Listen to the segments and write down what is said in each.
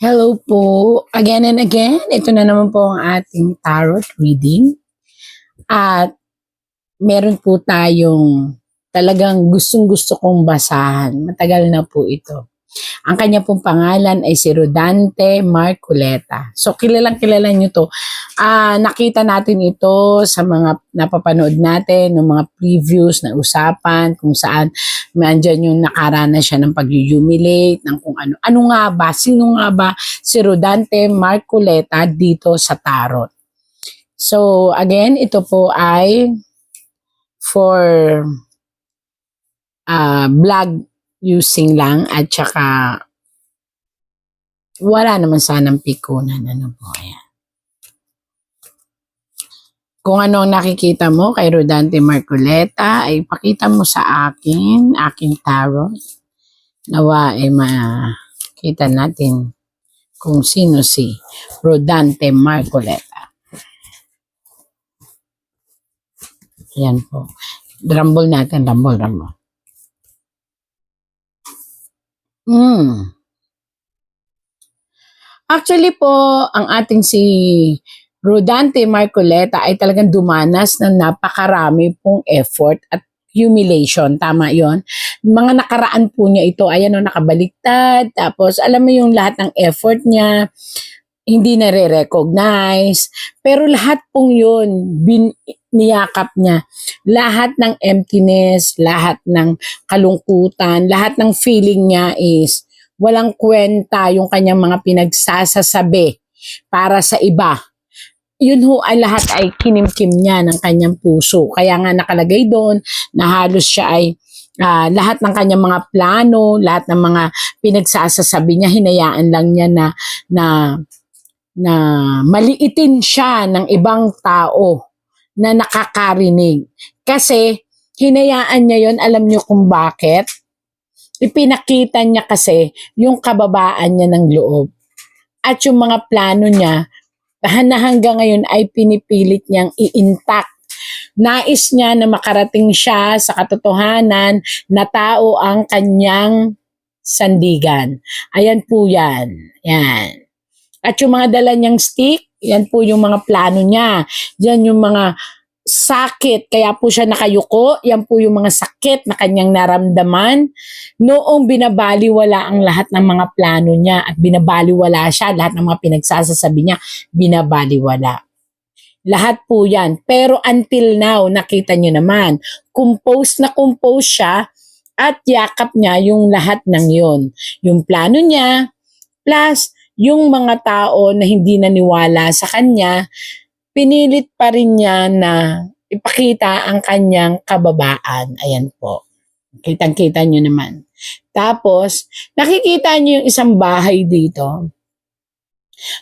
Hello po. Again and again, ito na naman po ang ating tarot reading. At meron po tayong talagang gustong gusto kong basahan. Matagal na po ito. Ang kanya pong pangalan ay si Rodante Marculeta. So kilalang kilala nyo to. Ah, nakita natin ito sa mga napapanood natin, ng mga previews na usapan kung saan Nandyan yung nakaranas siya ng pag-humiliate, ng kung ano. Ano nga ba? Sino nga ba si Rodante Marculeta dito sa tarot? So, again, ito po ay for uh, blog using lang at saka wala naman sanang pikunan. Ano po, ayan. Kung ano ang nakikita mo kay Rodante Marcoleta, ay pakita mo sa akin, aking tarot. Nawa ay makita natin kung sino si Rodante Marcoleta. Ayan po. Rumble natin, rumble, rumble. Hmm. Actually po, ang ating si Rodante Marcoleta ay talagang dumanas ng napakarami pong effort at humiliation. Tama yon Mga nakaraan po niya ito, ayan o, nakabaliktad. Tapos, alam mo yung lahat ng effort niya, hindi na re-recognize. Pero lahat pong yun, bin, niyakap niya. Lahat ng emptiness, lahat ng kalungkutan, lahat ng feeling niya is walang kwenta yung kanyang mga pinagsasasabi para sa iba yun ho ay lahat ay kinimkim niya ng kanyang puso. Kaya nga nakalagay doon na halos siya ay uh, lahat ng kanyang mga plano, lahat ng mga pinagsasasabi niya, hinayaan lang niya na, na, na maliitin siya ng ibang tao na nakakarinig. Kasi hinayaan niya yon alam niyo kung bakit? Ipinakita niya kasi yung kababaan niya ng loob. At yung mga plano niya, na hanggang ngayon ay pinipilit niyang i-intact. Nais niya na makarating siya sa katotohanan na tao ang kanyang sandigan. Ayan po yan. Yan. At yung mga dala niyang stick, yan po yung mga plano niya. Yan yung mga sakit, kaya po siya nakayuko, yan po yung mga sakit na kanyang naramdaman. Noong binabaliwala ang lahat ng mga plano niya at binabaliwala siya, lahat ng mga pinagsasasabi niya, binabaliwala. Lahat po yan. Pero until now, nakita niyo naman, compose na compose siya at yakap niya yung lahat ng yon. Yung plano niya, plus yung mga tao na hindi naniwala sa kanya, pinilit pa rin niya na ipakita ang kanyang kababaan. Ayan po. Kitang-kita nyo naman. Tapos, nakikita nyo yung isang bahay dito.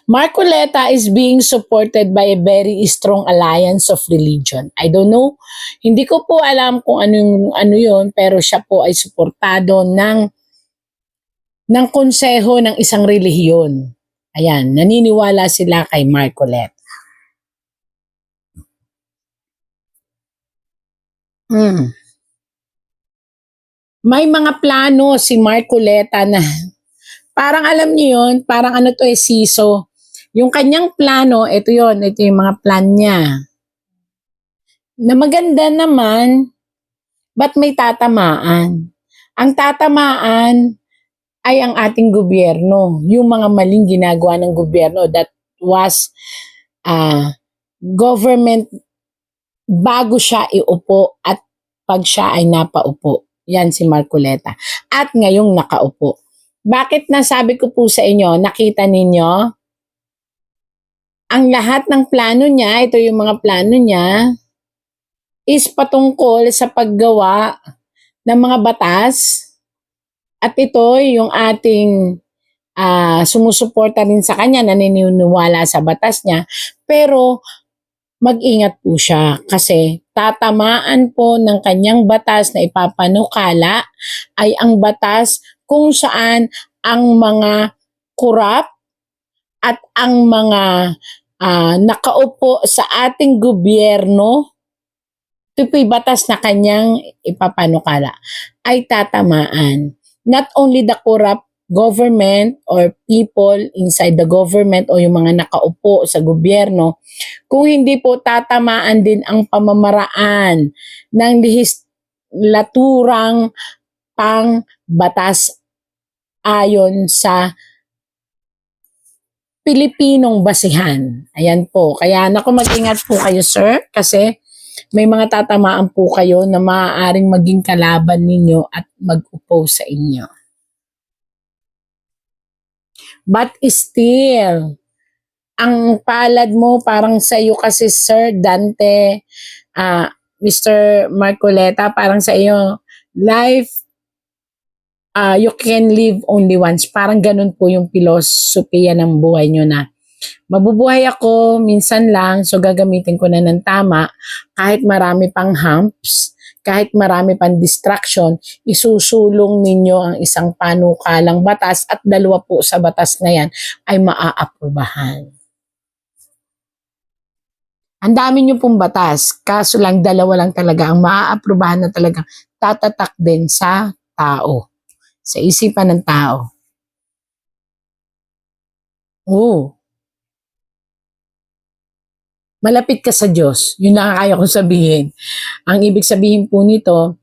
Marcoleta is being supported by a very strong alliance of religion. I don't know, hindi ko po alam kung anong ano 'yon, pero siya po ay suportado ng ng konseho ng isang relihiyon. Ayan, naniniwala sila kay Marcoleta. Hmm. May mga plano si Marcoleta na parang alam niyo yon, parang ano to eh, siso. Yung kanyang plano, ito yon, ito yung mga plan niya. Na maganda naman, ba't may tatamaan? Ang tatamaan ay ang ating gobyerno. Yung mga maling ginagawa ng gobyerno that was uh, government bago siya iupo at pag siya ay napaupo. Yan si Marcoleta. At ngayong nakaupo. Bakit nasabi ko po sa inyo, nakita ninyo, ang lahat ng plano niya, ito yung mga plano niya, is patungkol sa paggawa ng mga batas. At ito yung ating uh, sumusuporta rin sa kanya, naniniwala sa batas niya. Pero mag-ingat po siya kasi tatamaan po ng kanyang batas na ipapanukala ay ang batas kung saan ang mga kurap at ang mga uh, nakaupo sa ating gobyerno ito batas na kanyang ipapanukala ay tatamaan. Not only the corrupt government or people inside the government o yung mga nakaupo sa gobyerno, kung hindi po tatamaan din ang pamamaraan ng legislaturang pang batas ayon sa Pilipinong basihan. Ayan po. Kaya naku mag-ingat po kayo sir kasi may mga tatamaan po kayo na maaaring maging kalaban ninyo at mag-oppose sa inyo. But still, ang palad mo parang sa iyo kasi Sir Dante, ah Mr. Marcoleta, parang sa iyo, life, ah you can live only once. Parang ganun po yung filosofiya ng buhay nyo na mabubuhay ako minsan lang, so gagamitin ko na ng tama, kahit marami pang humps, kahit marami pang distraction, isusulong ninyo ang isang panukalang batas at dalawa po sa batas na yan ay maaaprubahan. Ang dami nyo pong batas, kaso lang dalawa lang talaga ang maaaprubahan na talagang tatatak din sa tao, sa isipan ng tao. Oo. Malapit ka sa Diyos. Yun lang ang kaya kong sabihin. Ang ibig sabihin po nito,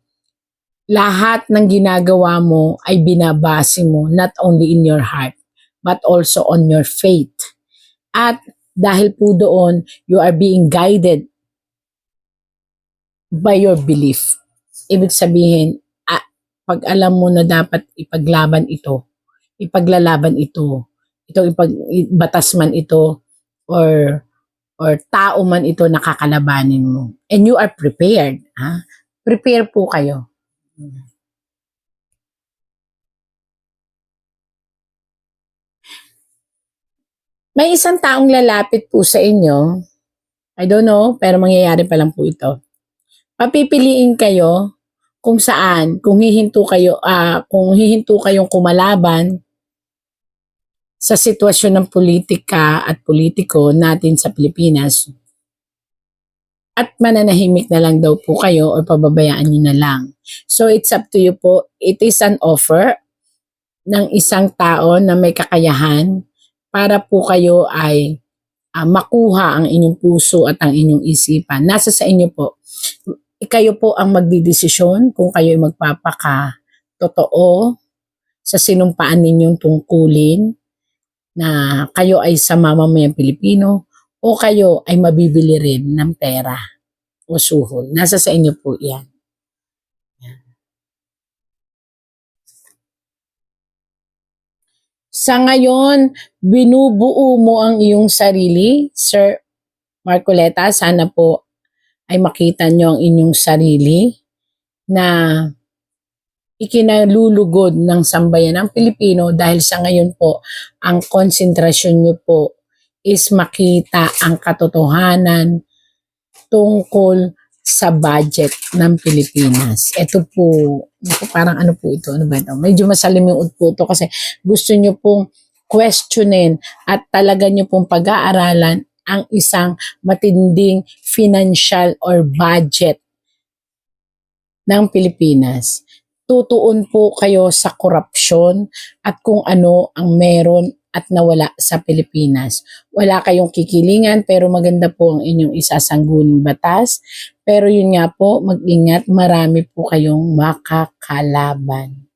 lahat ng ginagawa mo ay binabase mo not only in your heart, but also on your faith. At dahil po doon, you are being guided by your belief. Ibig sabihin, ah, pag alam mo na dapat ipaglaban ito, ipaglalaban ito, ito ipag, batas man ito, or or tao man ito nakakalabanin mo. And you are prepared. Ha? Prepare po kayo. May isang taong lalapit po sa inyo. I don't know, pero mangyayari pa lang po ito. Papipiliin kayo kung saan, kung hihinto kayo, ah, kung hihinto kayong kumalaban sa sitwasyon ng politika at politiko natin sa Pilipinas at mananahimik na lang daw po kayo o pababayaan nyo na lang. So it's up to you po. It is an offer ng isang tao na may kakayahan para po kayo ay ah, makuha ang inyong puso at ang inyong isipan. Nasa sa inyo po. Kayo po ang magdidesisyon kung kayo ay magpapaka totoo sa sinumpaan ninyong tungkulin na kayo ay sa mamamayang Pilipino o kayo ay mabibili rin ng pera o suhol. Nasa sa inyo po yan. Sa ngayon, binubuo mo ang iyong sarili, Sir Marcoleta. Sana po ay makita nyo ang inyong sarili na ikinalulugod ng sambayan ng Pilipino dahil sa ngayon po, ang konsentrasyon nyo po is makita ang katotohanan tungkol sa budget ng Pilipinas. Ito po, parang ano po ito, ano ba ito? Medyo masalimuot po ito kasi gusto nyo pong questionin at talaga nyo pong pag-aaralan ang isang matinding financial or budget ng Pilipinas. Tutuon po kayo sa korupsyon at kung ano ang meron at nawala sa Pilipinas. Wala kayong kikilingan pero maganda po ang inyong isasangguling batas. Pero yun nga po, mag-ingat, marami po kayong makakalaban.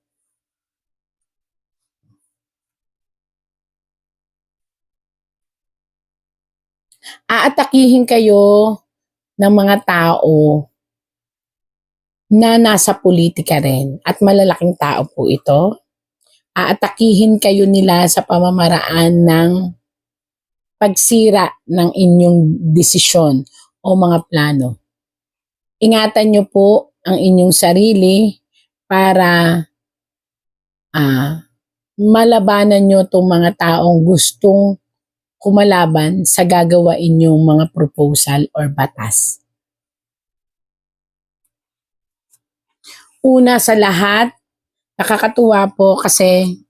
Aatakihin kayo ng mga tao na nasa politika rin at malalaking tao po ito. Aatakihin kayo nila sa pamamaraan ng pagsira ng inyong desisyon o mga plano. Ingatan nyo po ang inyong sarili para ah, malabanan nyo itong mga taong gustong kumalaban sa gagawain yung mga proposal or batas. Una sa lahat, nakakatuwa po kasi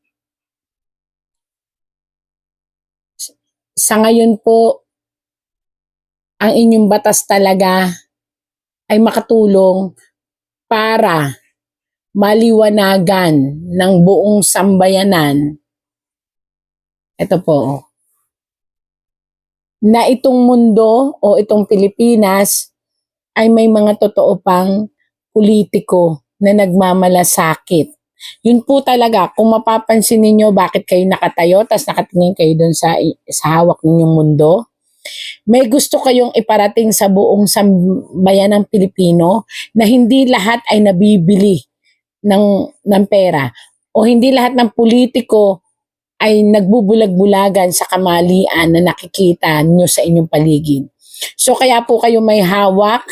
sa ngayon po, ang inyong batas talaga ay makatulong para maliwanagan ng buong sambayanan. Ito po. Na itong mundo o itong Pilipinas ay may mga totoo pang politiko na nagmamalasakit. Yun po talaga, kung mapapansin ninyo bakit kayo nakatayo, tapos nakatingin kayo doon sa, sa hawak ninyong mundo, may gusto kayong iparating sa buong sambayan ng Pilipino na hindi lahat ay nabibili ng, ng pera o hindi lahat ng politiko ay nagbubulag-bulagan sa kamalian na nakikita nyo sa inyong paligid. So kaya po kayo may hawak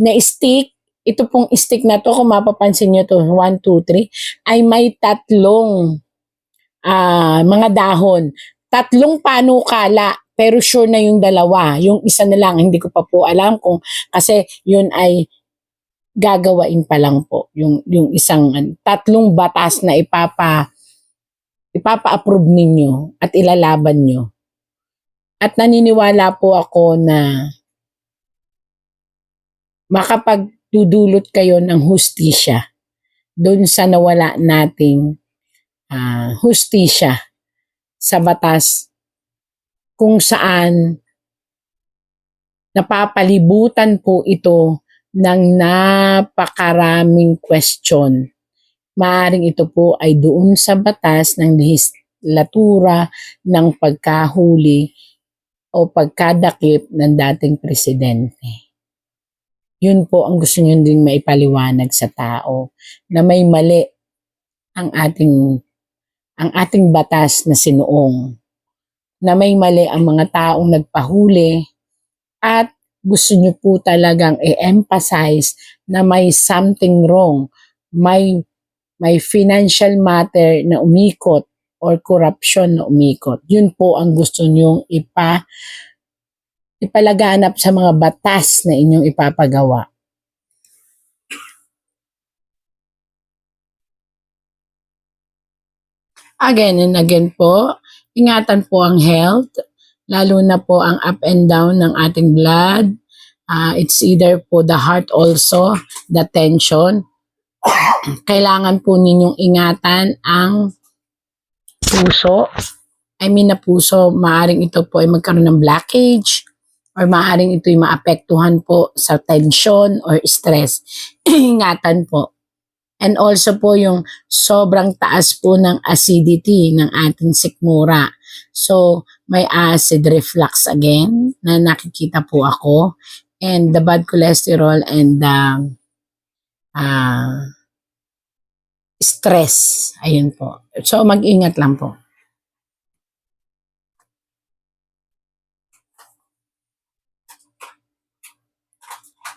na stick, ito pong stick na to, kung mapapansin nyo to, 1, 2, 3, ay may tatlong ah, mga dahon. Tatlong panukala, pero sure na yung dalawa. Yung isa na lang, hindi ko pa po alam kung, kasi yun ay gagawain pa lang po. Yung, yung isang, tatlong batas na ipapa, ipapa-approve ninyo at ilalaban nyo. At naniniwala po ako na makapagdudulot kayo ng hustisya doon sa nawala nating ah, hustisya sa batas kung saan napapalibutan po ito ng napakaraming question. Maaring ito po ay doon sa batas ng legislatura ng pagkahuli o pagkadakip ng dating presidente. Yun po ang gusto nyo din maipaliwanag sa tao na may mali ang ating ang ating batas na sinuong na may mali ang mga taong nagpahuli at gusto nyo po talagang i-emphasize na may something wrong, may may financial matter na umikot or corruption na umikot. Yun po ang gusto nyong ipa ipalaganap sa mga batas na inyong ipapagawa. Again and again po, ingatan po ang health, lalo na po ang up and down ng ating blood. Ah, it's either po the heart also, the tension. Kailangan po ninyong ingatan ang puso. I mean na puso, maaring ito po ay magkaroon ng blockage or maaring ito'y maapektuhan po sa tension or stress. ingatan po. And also po yung sobrang taas po ng acidity ng ating sikmura. So, may acid reflux again na nakikita po ako. And the bad cholesterol and the ah, stress. Ayun po. So, mag-ingat lang po.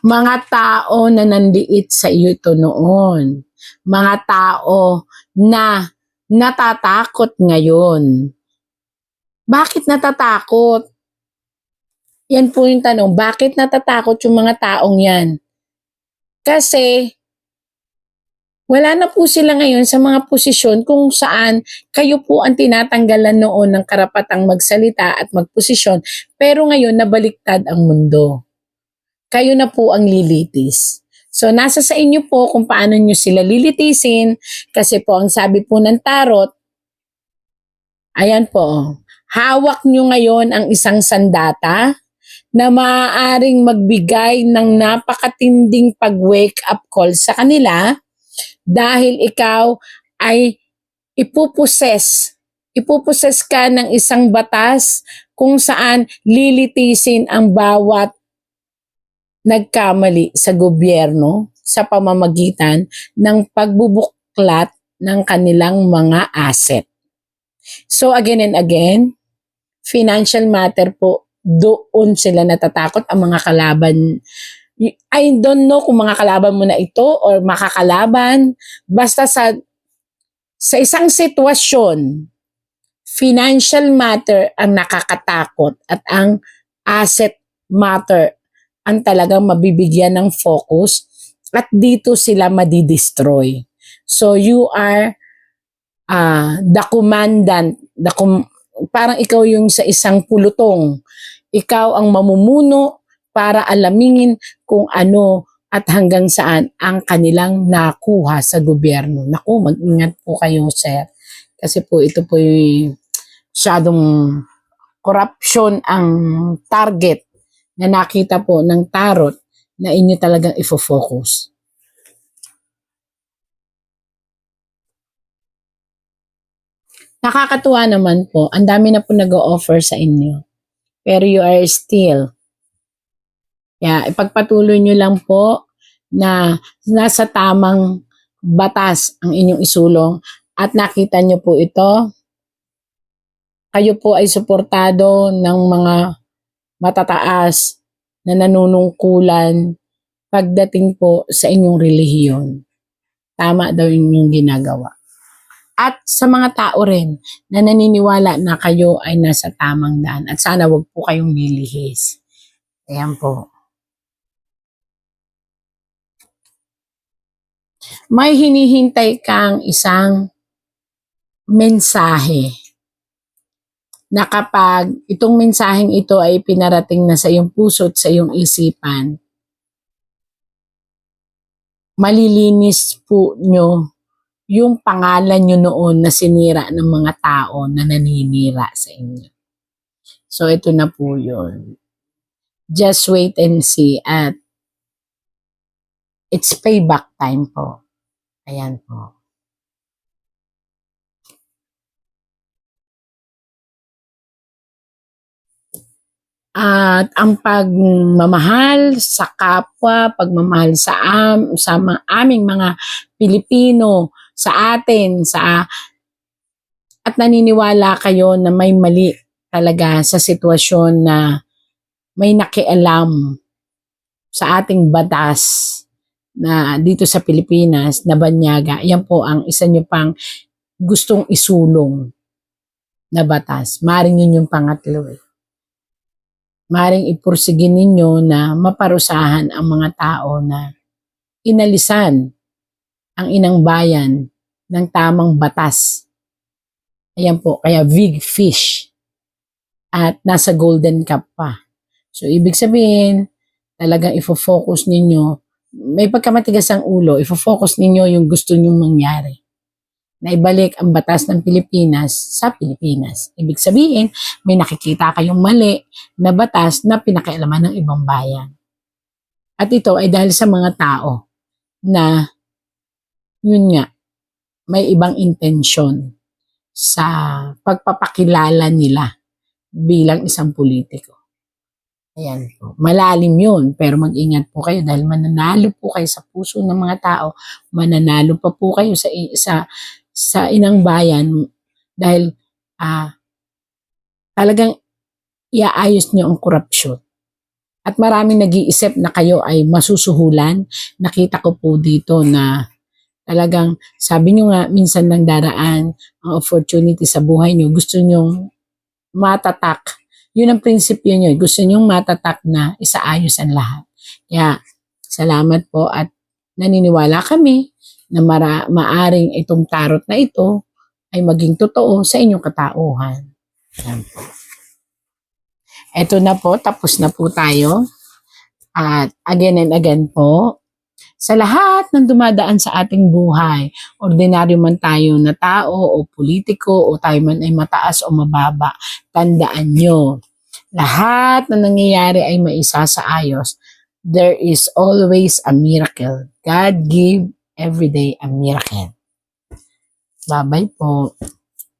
Mga tao na nanliit sa iyo ito noon. Mga tao na natatakot ngayon. Bakit natatakot? Yan po yung tanong. Bakit natatakot yung mga taong yan? Kasi wala na po sila ngayon sa mga posisyon kung saan kayo po ang tinatanggalan noon ng karapatang magsalita at magposisyon. Pero ngayon nabaliktad ang mundo. Kayo na po ang lilitis. So nasa sa inyo po kung paano nyo sila lilitisin kasi po ang sabi po ng tarot, ayan po, hawak nyo ngayon ang isang sandata na maaaring magbigay ng napakatinding pag-wake up call sa kanila dahil ikaw ay ipuposes. Ipuposes ka ng isang batas kung saan lilitisin ang bawat nagkamali sa gobyerno sa pamamagitan ng pagbubuklat ng kanilang mga asset. So again and again, financial matter po, doon sila natatakot ang mga kalaban. I don't know kung mga kalaban mo na ito or makakalaban. Basta sa sa isang sitwasyon, financial matter ang nakakatakot at ang asset matter ang talagang mabibigyan ng focus at dito sila madidestroy. So you are uh, the commandant, the com- parang ikaw yung sa isang pulutong. Ikaw ang mamumuno para alamingin kung ano at hanggang saan ang kanilang nakuha sa gobyerno. Naku, mag-ingat po kayo, sir. Kasi po ito po yung masyadong corruption ang target na nakita po ng tarot na inyo talagang ifo-focus. Nakakatuwa naman po, ang dami na po nag-o-offer sa inyo. Pero you are still. Kaya ipagpatuloy nyo lang po na nasa tamang batas ang inyong isulong at nakita nyo po ito. Kayo po ay suportado ng mga matataas na nanunungkulan pagdating po sa inyong relihiyon. Tama daw inyong ginagawa. At sa mga tao rin na naniniwala na kayo ay nasa tamang daan at sana wag po kayong lilihis. Ayan po. May hinihintay kang isang mensahe na kapag itong mensaheng ito ay pinarating na sa iyong puso at sa iyong isipan, malilinis po nyo yung pangalan nyo noon na sinira ng mga tao na naninira sa inyo. So, ito na po yun. Just wait and see at it's payback time po. Ayan po. At ang pagmamahal sa kapwa, pagmamahal sa am, sa aming mga Pilipino, sa atin, sa at naniniwala kayo na may mali talaga sa sitwasyon na may nakialam sa ating batas na dito sa Pilipinas na banyaga. Yan po ang isa nyo pang gustong isulong na batas. Maring yun yung pangatlo eh. Maring ipursigin ninyo na maparusahan ang mga tao na inalisan ang inang bayan ng tamang batas. Ayan po, kaya big fish at nasa golden cup pa. So, ibig sabihin, talagang ifo-focus ninyo, may pagkamatigas ang ulo, ifo-focus ninyo yung gusto nyong mangyari. Na ibalik ang batas ng Pilipinas sa Pilipinas. Ibig sabihin, may nakikita kayong mali na batas na pinakialaman ng ibang bayan. At ito ay dahil sa mga tao na yun nga, may ibang intensyon sa pagpapakilala nila bilang isang politiko. Ayan po. Malalim yun, pero mag-ingat po kayo dahil mananalo po kayo sa puso ng mga tao, mananalo pa po kayo sa sa sa inang bayan dahil ah talagang iaayos niyo ang korupsyon. At maraming nag-iisip na kayo ay masusuhulan. Nakita ko po dito na talagang sabi nyo nga minsan nang daraan ang opportunity sa buhay nyo. Gusto nyo matatak. Yun ang prinsipyo nyo. Gusto nyo matatak na isaayos ang lahat. Kaya salamat po at naniniwala kami na mara, maaring itong tarot na ito ay maging totoo sa inyong katauhan. Ito na po, tapos na po tayo. At again and again po, sa lahat ng dumadaan sa ating buhay, ordinaryo man tayo na tao o politiko o tayo man ay mataas o mababa, tandaan nyo, lahat na nangyayari ay maisasaayos. There is always a miracle. God give every day a miracle. Bye-bye po.